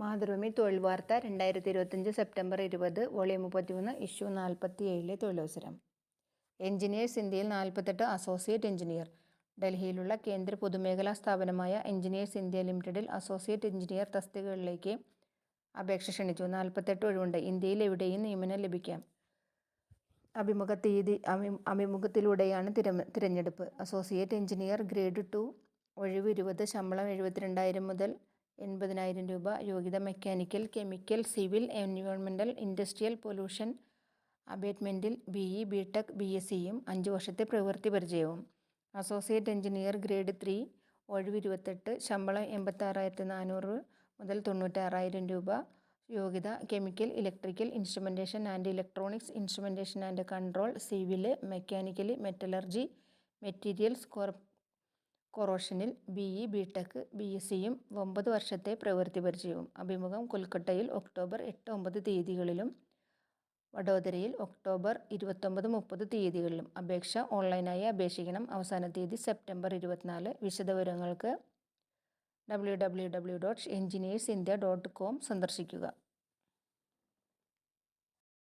മാതൃഭൂമി തൊഴിൽ വാർത്ത രണ്ടായിരത്തി ഇരുപത്തഞ്ച് സെപ്റ്റംബർ ഇരുപത് വോളിയം മുപ്പത്തിമൂന്ന് ഇഷ്യൂ നാൽപ്പത്തി ഏഴിലെ തൊഴിലവസരം. എഞ്ചിനീയേഴ്സ് ഇന്ത്യയിൽ നാൽപ്പത്തെട്ട് അസോസിയേറ്റ് എഞ്ചിനീയർ. ഡൽഹിയിലുള്ള കേന്ദ്ര പൊതുമേഖലാ സ്ഥാപനമായ എഞ്ചിനീയേഴ്സ് ഇന്ത്യ ലിമിറ്റഡിൽ അസോസിയേറ്റ് എഞ്ചിനീയർ തസ്തികകളിലേക്ക് അപേക്ഷ ക്ഷണിച്ചു. നാൽപ്പത്തെട്ട് ഒഴിവുണ്ട്. ഇന്ത്യയിൽ എവിടെയും നിയമനം ലഭിക്കാം. അഭിമുഖ തീയതി അഭിമുഖത്തിലൂടെയാണ് തിര തിരഞ്ഞെടുപ്പ്. അസോസിയേറ്റ് എഞ്ചിനീയർ ഗ്രേഡ് ടു ഒഴിവ് ഇരുപത് ശമ്പളം എഴുപത്തിരണ്ടായിരം മുതൽ എൺപതിനായിരം രൂപ. യോഗ്യത മെക്കാനിക്കൽ കെമിക്കൽ സിവിൽ എൻവയോൺമെന്റൽ industrial pollution അബേറ്റ്മെന്റിൽ B E B tech B S സിയും അഞ്ച് വർഷത്തെ പ്രവൃത്തി പരിചയവും. അസോസിയേറ്റ് എഞ്ചിനീയർ ഗ്രേഡ് ത്രീ ഒഴിവ് ഇരുപത്തെട്ട് ശമ്പളം എൺപത്താറായിരത്തി നാനൂറ് മുതൽ തൊണ്ണൂറ്റാറായിരം രൂപ. യോഗ്യത chemical electrical instrumentation and electronics instrumentation and control civil mechanical metallurgy materials core കൊറോഷനിൽ B E B tech B S സിയും ഒമ്പത് വർഷത്തെ പ്രവൃത്തി പരിചയവും. അഭിമുഖം കൊൽക്കട്ടയിൽ ഒക്ടോബർ എട്ട് ഒമ്പത് തീയതികളിലും വഡോദരയിൽ ഒക്ടോബർ ഇരുപത്തൊമ്പത് മുപ്പത് തീയതികളിലും. അപേക്ഷ ഓൺലൈനായി അപേക്ഷിക്കണം. അവസാന തീയതി സെപ്റ്റംബർ ഇരുപത്തിനാല്. വിശദവിവരങ്ങൾക്ക് W dot India dot com സന്ദർശിക്കുക.